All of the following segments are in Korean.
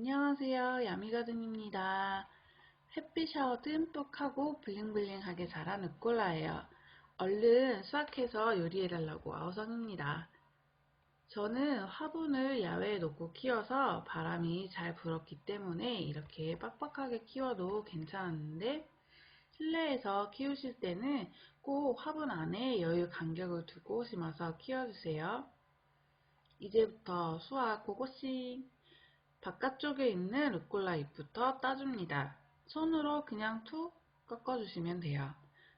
안녕하세요. 야미가든입니다. 햇빛 샤워 듬뿍 하고 블링블링하게 자란 루꼴라예요. 얼른 수확해서 요리해달라고 아우성입니다. 저는 화분을 야외에 놓고 키워서 바람이 잘 불었기 때문에 이렇게 빡빡하게 키워도 괜찮았는데 실내에서 키우실 때는 꼭 화분 안에 여유 간격을 두고 심어서 키워주세요. 이제부터 수확 고고싱! 바깥쪽에 있는 루꼴라 잎부터 따줍니다. 손으로 그냥 툭 꺾어주시면 돼요.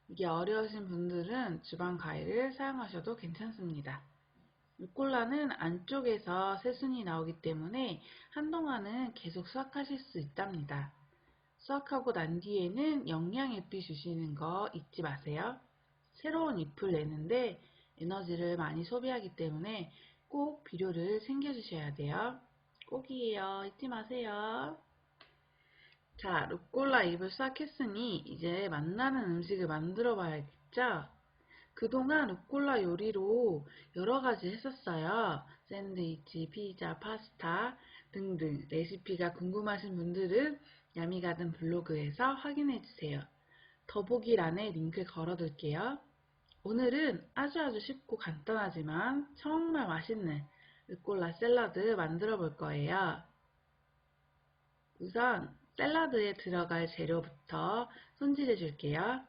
이게 어려우신 분들은 주방 가위를 사용하셔도 괜찮습니다. 루꼴라는 안쪽에서 새순이 나오기 때문에 한동안은 계속 수확하실 수 있답니다. 수확하고 난 뒤에는 영양잎이 주시는 거 잊지 마세요. 새로운 잎을 내는데 에너지를 많이 소비하기 때문에 꼭 비료를 챙겨주셔야 돼요. 꼭이에요. 잊지 마세요. 자, 루꼴라 잎을 수확했으니 이제 만나는 음식을 만들어 봐야겠죠? 그동안 루꼴라 요리로 여러 가지 했었어요. 샌드위치, 피자, 파스타 등등 레시피가 궁금하신 분들은 야미가든 블로그에서 확인해 주세요. 더보기란에 링크 걸어 둘게요. 오늘은 아주 아주 쉽고 간단하지만 정말 맛있는 루꼴라 샐러드 만들어 볼 거예요. 우선 샐러드에 들어갈 재료부터 손질해 줄게요.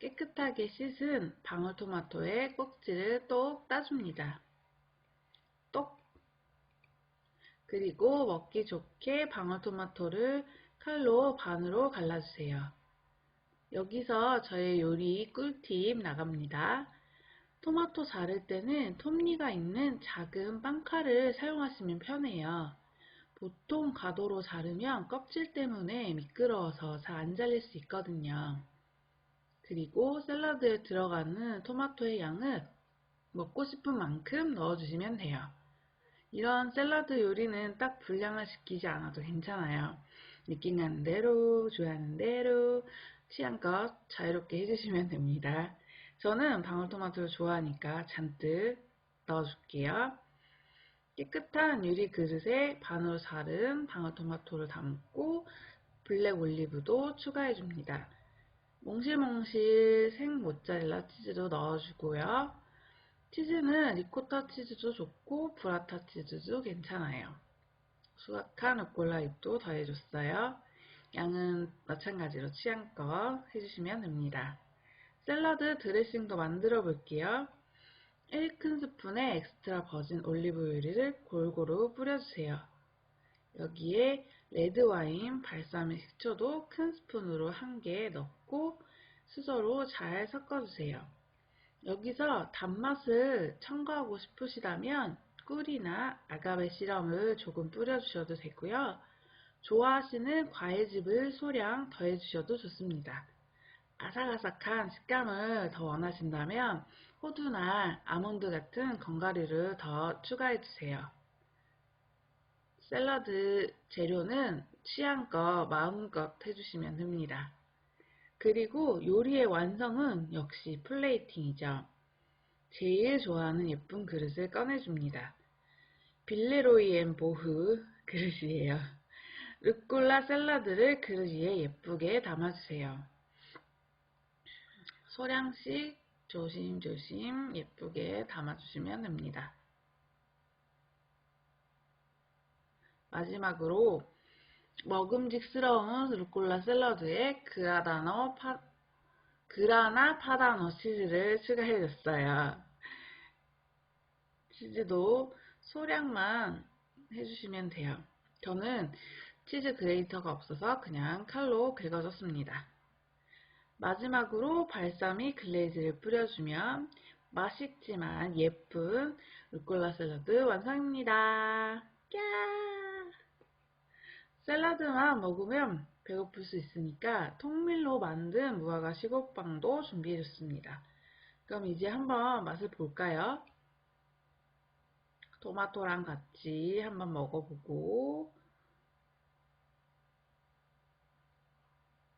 깨끗하게 씻은 방울토마토의 꼭지를 똑 따줍니다. 똑! 그리고 먹기 좋게 방울토마토를 칼로 반으로 갈라주세요. 여기서 저의 요리 꿀팁 나갑니다. 토마토 자를 때는 톱니가 있는 작은 빵칼을 사용하시면 편해요. 보통 가도로 자르면 껍질 때문에 미끄러워서 잘 안 잘릴 수 있거든요. 그리고 샐러드에 들어가는 토마토의 양은 먹고 싶은 만큼 넣어주시면 돼요. 이런 샐러드 요리는 딱 분량을 지키지 않아도 괜찮아요. 느낌 가는 대로, 좋아하는 대로, 취향껏 자유롭게 해주시면 됩니다. 저는 방울토마토를 좋아하니까 잔뜩 넣어줄게요. 깨끗한 유리 그릇에 반으로 자른 방울토마토를 담고 블랙 올리브도 추가해줍니다. 몽실몽실 생 모짜렐라 치즈도 넣어주고요. 치즈는 리코타 치즈도 좋고 브라타 치즈도 괜찮아요. 수확한 루꼴라 잎도 더해줬어요. 양은 마찬가지로 취향껏 해주시면 됩니다. 샐러드 드레싱도 만들어 볼게요. 1큰스푼의 엑스트라 버진 올리브유를 골고루 뿌려주세요. 여기에 레드와인 발사믹 식초도 큰 스푼으로 한 개 넣고 수저로 잘 섞어주세요. 여기서 단맛을 첨가하고 싶으시다면 꿀이나 아가베 시럽을 조금 뿌려주셔도 되고요. 좋아하시는 과일즙을 소량 더해주셔도 좋습니다. 아삭아삭한 식감을 더 원하신다면 호두나 아몬드 같은 건가류를 더 추가해 주세요. 샐러드 재료는 취향껏 마음껏 해주시면 됩니다. 그리고 요리의 완성은 역시 플레이팅이죠. 제일 좋아하는 예쁜 그릇을 꺼내줍니다. 빌레로이 앤 보흐 그릇이에요. 루꼴라 샐러드를 그릇 위에 예쁘게 담아주세요. 소량씩 조심조심 예쁘게 담아주시면 됩니다. 마지막으로 먹음직스러운 루꼴라 샐러드에 그라다너 파, 그라나 파다너 치즈를 추가해줬어요. 치즈도 소량만 해주시면 돼요. 저는 치즈 그레이터가 없어서 그냥 칼로 긁어줬습니다. 마지막으로 발사믹 글레이즈를 뿌려주면 맛있지만 예쁜 루꼴라 샐러드 완성입니다. 야! 샐러드만 먹으면 배고플 수 있으니까 통밀로 만든 무화과 시곡빵도 준비해줬습니다. 그럼 이제 한번 맛을 볼까요? 토마토랑 같이 한번 먹어보고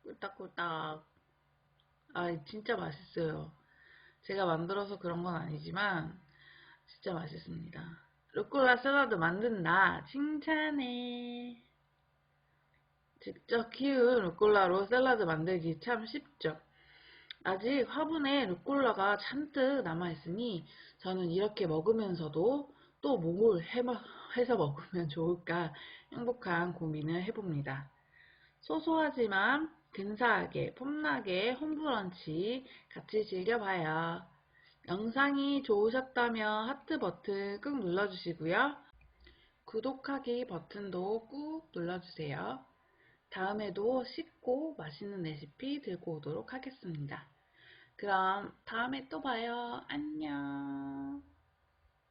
꿀딱꿀딱 아 진짜 맛있어요. 제가 만들어서 그런 건 아니지만 진짜 맛있습니다. 루꼴라 샐러드 만든 나 칭찬해. 직접 키운 루꼴라로 샐러드 만들기 참 쉽죠. 아직 화분에 루꼴라가 잔뜩 남아있으니 저는 이렇게 먹으면서도 또 뭘 해서 먹으면 좋을까 행복한 고민을 해봅니다. 소소하지만 근사하게 폼나게 홈브런치 같이 즐겨봐요. 영상이 좋으셨다면 하트 버튼 꾹 눌러주시고요. 구독하기 버튼도 꾹 눌러주세요. 다음에도 쉽고 맛있는 레시피 들고 오도록 하겠습니다. 그럼 다음에 또 봐요. 안녕.